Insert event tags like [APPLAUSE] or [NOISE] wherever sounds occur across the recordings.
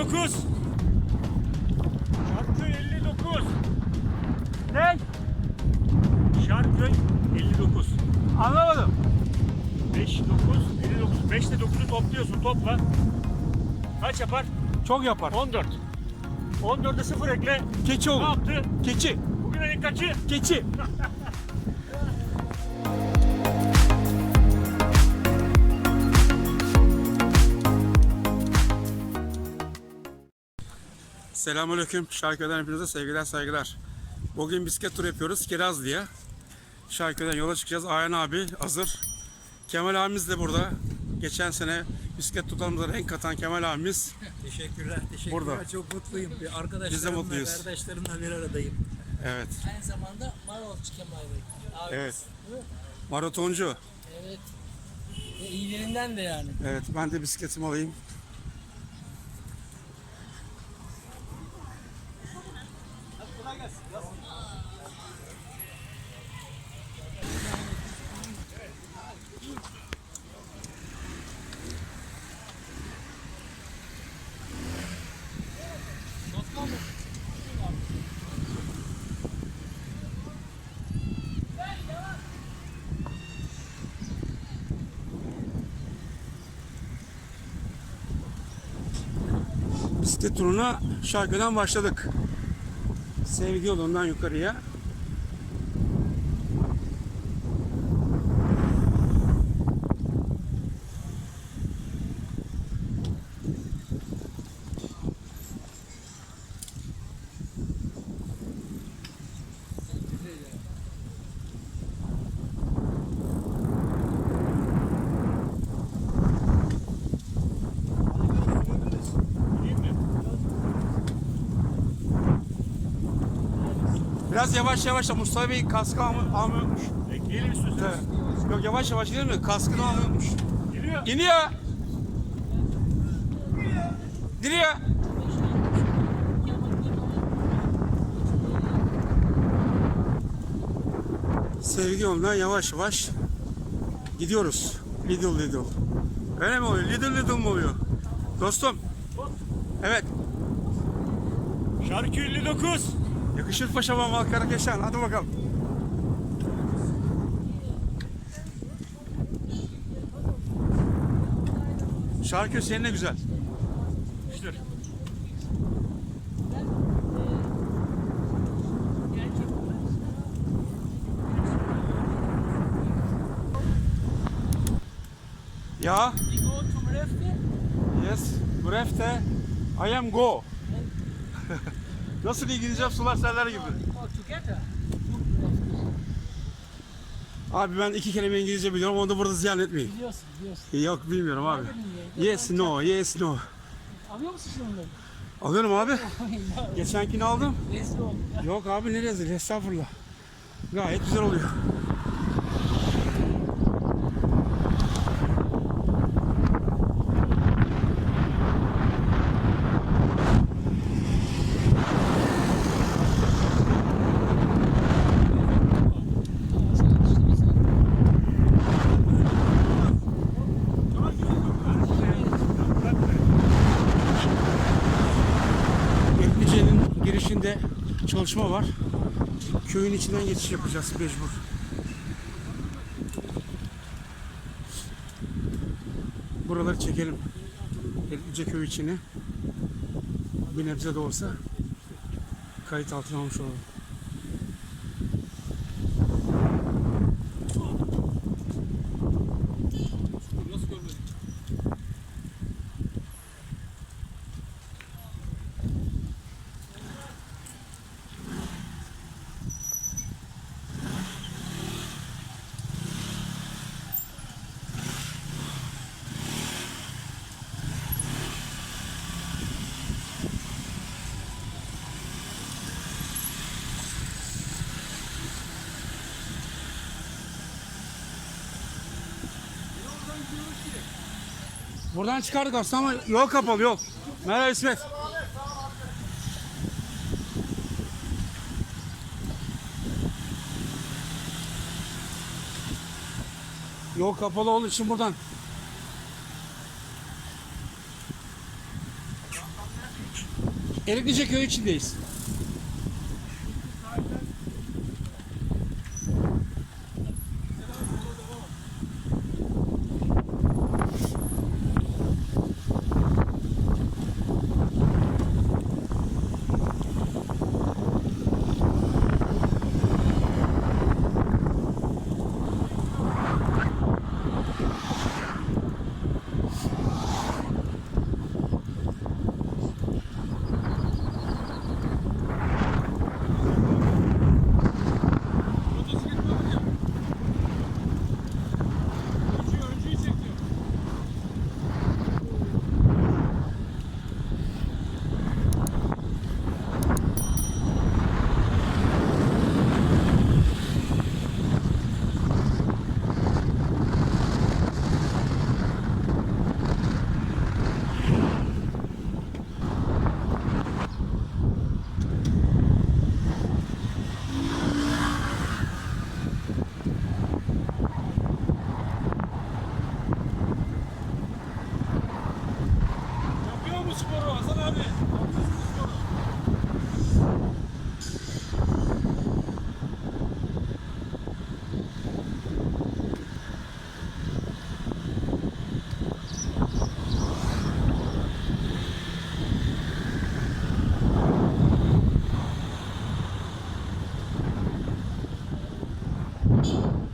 59. Şarköy 59. Ne? Şarköy 59. Anlamadım. 5, 9, 59. 5 ile 9'u topluyorsun topla. Kaç yapar? Çok yapar. 14. 14'e 0 ekle. Keçi Ne olur. yaptı? Keçi. Bugün ayın kaçı? Keçi. [LAUGHS] Selamünaleyküm. Şarköy'den hepinize sevgiler saygılar. Bugün bisiklet turu yapıyoruz Kirazlı'ya. Şarköy'den yola çıkacağız. Ayhan abi hazır. Kemal abimiz de burada. Geçen sene bisiklet tutarımıza renk katan Kemal abimiz. Teşekkürler, teşekkürler. Burada. Çok mutluyum. Bir Biz de Arkadaşlarımla, mutluyuz. kardeşlerimle bir aradayım. Evet. Aynı zamanda Marolçu Kemal Bey. Abi, Evet. Maratoncu. Evet. Ve iyilerinden de yani. Evet ben de bisikletimi alayım. Bisiklet turuna Şarköy'den başladık. Sevgi yolundan yukarıya. Biraz yavaş yavaş da Mustafa Bey kaskı almayı unutmuş. Ekleyelim istiyorsanız. Evet. Yok yavaş yavaş gidelim mi? Kaskını almayı unutmuş. Geliyor. İniyor. Giriyor. Sevgi yolundan yavaş yavaş gidiyoruz. Lidl Lidl. Öyle mi oluyor? Lidl Lidl mi oluyor? Dostum. Evet. Şarköy 59. Yakışır paşama Malkara Keşan. Hadi bakalım. Şarkı senin de güzel. İşte. Ya. We go to Brefte. Yes. Brefte. I am go. Nasıl İngilizce sular seller gibi. Abi ben iki kelime İngilizce biliyorum. Onu da burada ziyan etmeyin. Biliyorsun, biliyorsun. Yok bilmiyorum abi. Yes, no, yes, no. Alıyor musun şimdi onları? Alıyorum abi. [LAUGHS] Geçenkini aldım. Rezil oldu. Yok abi ne rezil estağfurullah. Gayet güzel oluyor. Çalışma var. Köyün içinden geçiş yapacağız mecbur. Buraları çekelim. Göklice köy içini. Bir nebze de olsa kayıt altına almış olalım. Buradan çıkardık aslında ama yol kapalı yol. Merhaba İsmet. Yol kapalı olduğu için buradan Eriklice köy içindeyiz.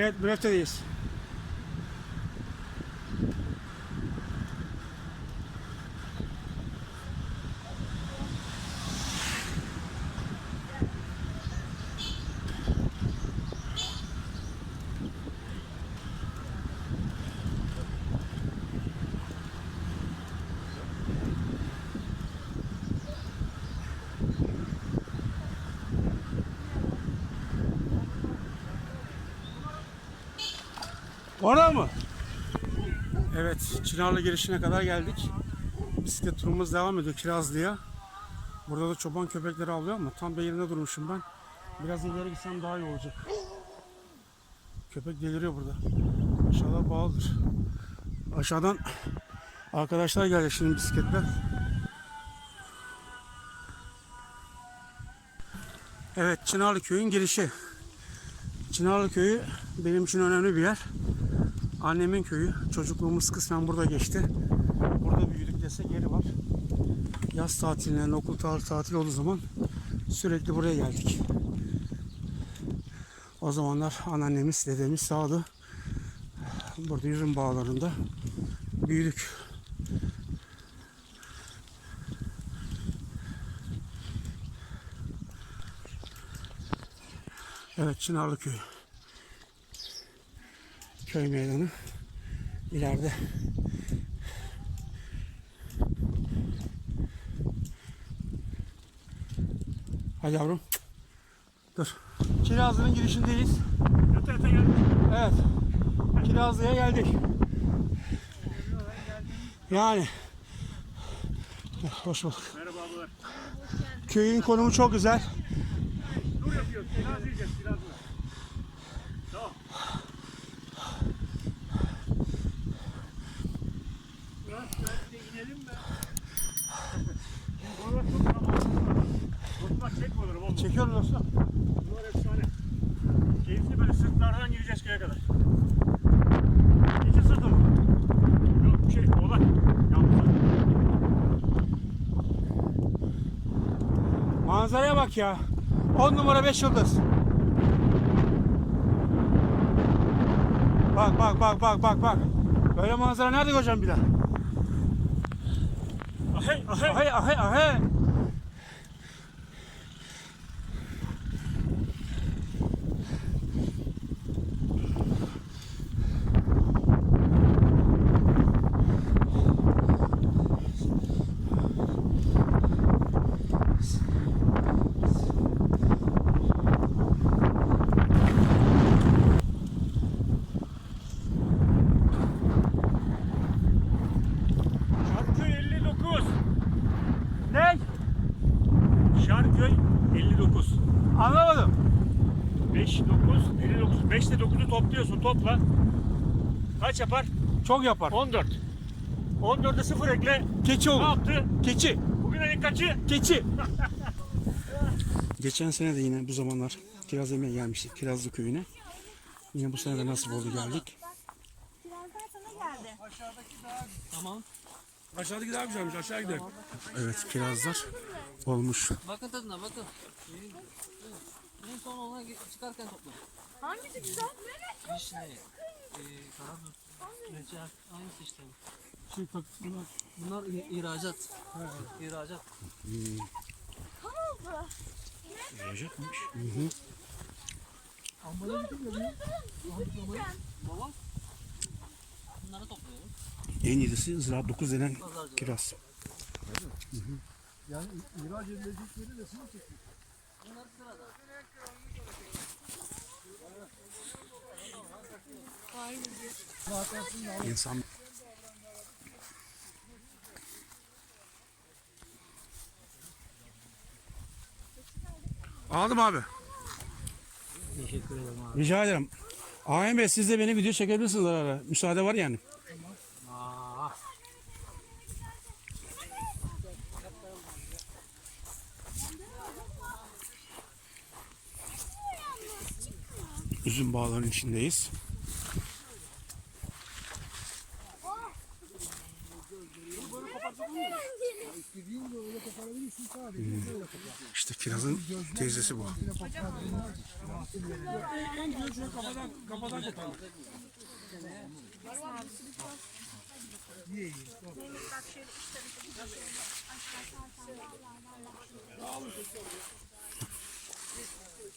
Evet, Brefte'deyiz. Orada mı? Evet, Çınarlı girişine kadar geldik. Bisiklet turumuz devam ediyor Kirazlı'ya. Burada da çoban köpekleri avlıyor ama tam da yerinde durmuşum ben. Biraz ileri gitsem daha iyi olacak. Köpek deliriyor burada. İnşallah bağlıdır. Aşağıdan arkadaşlar geldi şimdi bisikletle. Evet, Çınarlı köyün girişi. Çınarlı köyü benim için önemli bir yer. Annemin köyü. Çocukluğumuz kısmen burada geçti. Burada büyüdük desek yeri var. Yaz tatillerinde, okul tatil, olduğu zaman sürekli buraya geldik. O zamanlar anneannemiz, dedemiz sağdı. Burada yüzüm bağlarında büyüdük. Evet Çınarlı köyü. Köy meydanı ileride. Hadi yavrum. Dur. Kirazlı'nın girişindeyiz. Yata yata gel. Evet. Kirazlı'ya geldik. Yani. Hoş bulduk. Merhaba abiler. Köyün konumu çok güzel. Dur yapıyoruz. Kiraz yiyeceğiz. Kiraz mı? Tamam. Biraz şöyle inelim mi? Buralar çok kalabalık. Dostlar çekmiyorlar oğlum. Çekiyorum dostum. Bunlar efsane. Keyifli böyle sırtlardan gireceğiz köye kadar. Geçe sırtı mı? Yok şey. Yalnız. Manzaraya bak ya. 10 numara 5 yıldız. Bak bak bak bak bak bak. Böyle manzara nerede göreceğim bir daha? Ahey ahey. Ahe ahe ahe. Şarköy 59. Ne? Şarköy 59. Anlamadım. 5, 9, 59. 5 ile 9'u topluyorsun topla. Kaç yapar? Çok yapar. 14. 14'e 0 ekle. Keçi Ne olur. yaptı? Keçi. Bugün Emre'nin kaçı? Keçi. [LAUGHS] Geçen sene de yine bu zamanlar kiraz yemeye gelmiştik Kirazlı köyüne. Yine bu sene de nasip oldu geldik. Birazdan sana geldi. Tamam. Aşağıdaki daha güzelmiş aşağı gidelim. Evet kirazlar olmuş. Bakın tadına bakın. En son ona çıkarken topla. Hangisi güzel? Vişne, e, karadut, reçel, aynısı işte. Şey, bak, bunlar Bunlar i- ihracat. İhracat. olacakmış. Ambala gidiyor Baba. Bunları topluyorum. En iyisi ızdırap 9 denen kiraz. Bunlar sırada. İnsan Aldım abi. Teşekkür ederim abi. Rica ederim. Ağam Bey siz de beni video çekebilirsiniz ara ara. Müsaade var yani. Üzüm bağlarının içindeyiz. Hmm. İşte kirazın teyzesi bu.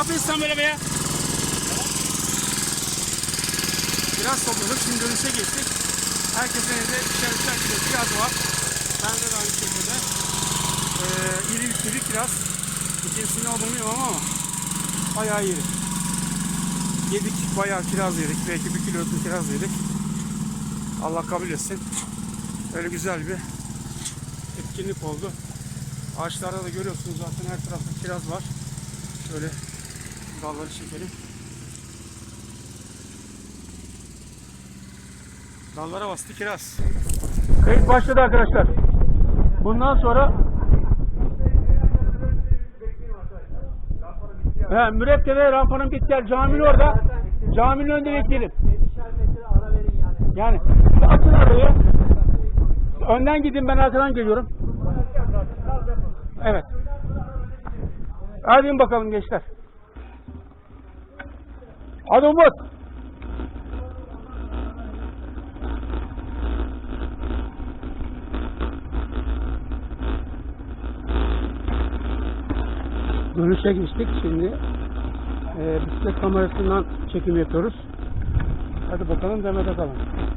yapıyorsun sen böyle be ya? Biraz topladık şimdi dönüşe geçtik. Herkesin elinde ikişer kilo kiraz var. Bende de aynı şekilde. Ee, iri iri kiraz. İkincisinin ne olduğunu bilmiyorum ama bayağı iri. Yedik bayağı kiraz yedik. Belki bir kilo kiraz yedik. Allah kabul etsin. Öyle güzel bir etkinlik oldu. Ağaçlarda da görüyorsunuz zaten her tarafta kiraz var. Şöyle dalları çekelim. Dallara bastı kiraz. Kayıt başladı arkadaşlar. Bundan sonra He, mürekkebe rampanın bit gel caminin orada. Caminin önünde bekleyelim. Yani açın orayı. Önden gidin ben arkadan geliyorum. Evet. Hadi bakalım gençler. Hadi Umut. Dönüşe geçtik şimdi. E, bisiklet kamerasından çekim yapıyoruz. Hadi bakalım Demet Akalın.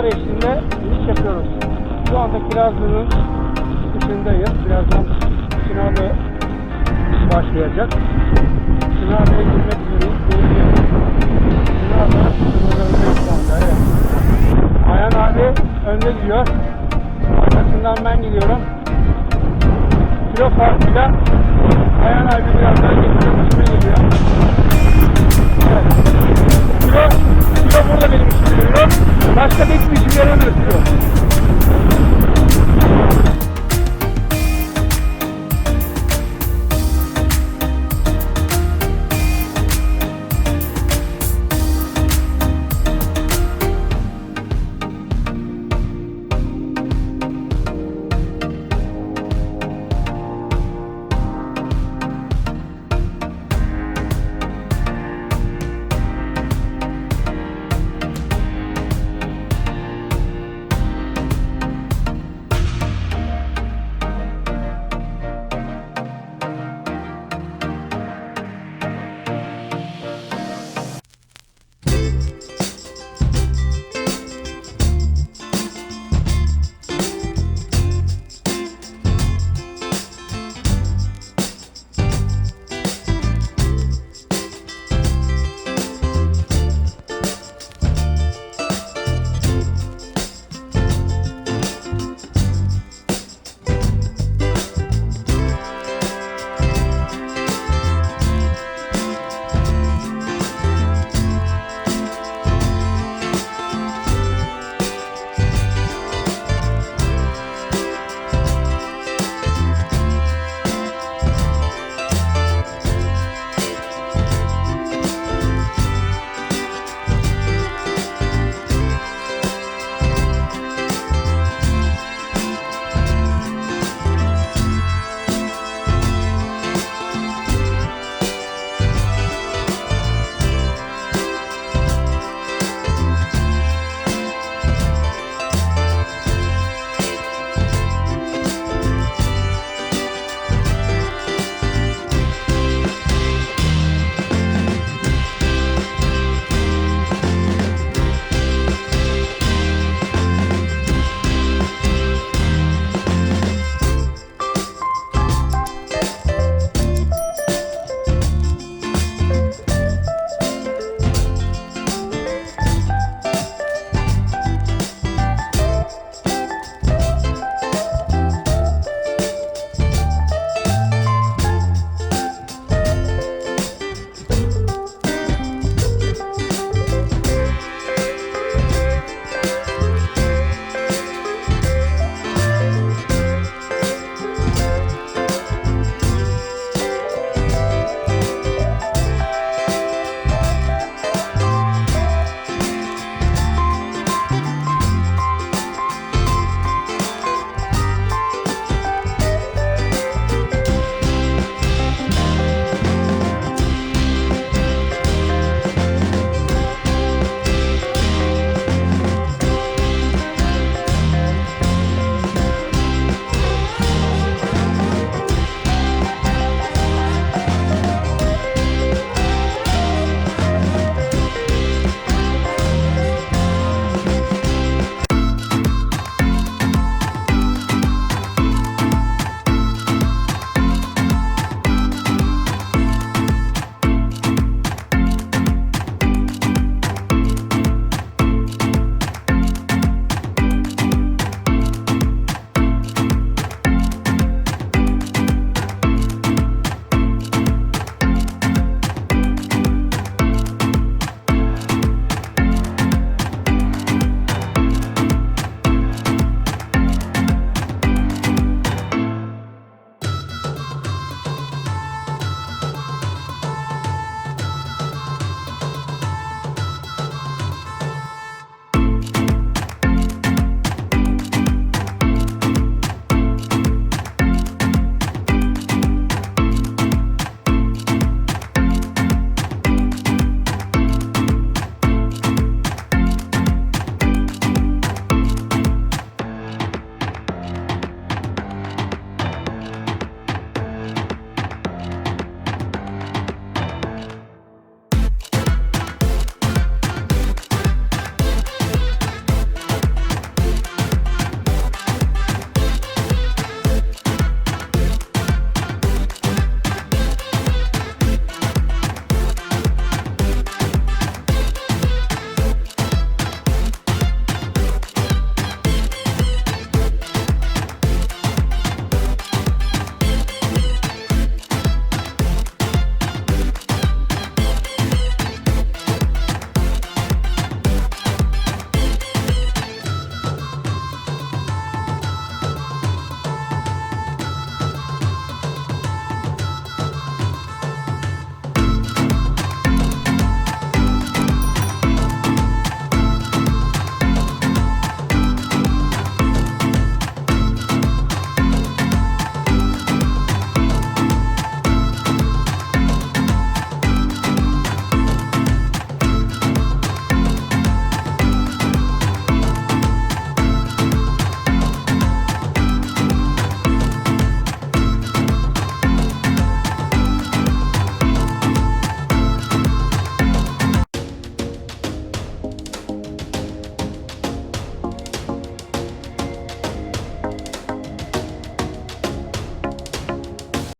haftalar eşliğinde iş yapıyoruz. Şu anda Kirazlı'nın çıkışındayız. Birazdan Çınarlı başlayacak. Çınarlı'ya girmek üzereyiz. Çınarlı sınırlarında şu anda. Evet. Ayhan abi önde gidiyor. Arkasından ben gidiyorum. Kilo farkıyla Ayhan abi birazdan geçiyor. Üstüne geliyor. Evet görüyor. Şu da burada benim işim görüyor. Başka bir işim yaramıyor diyor.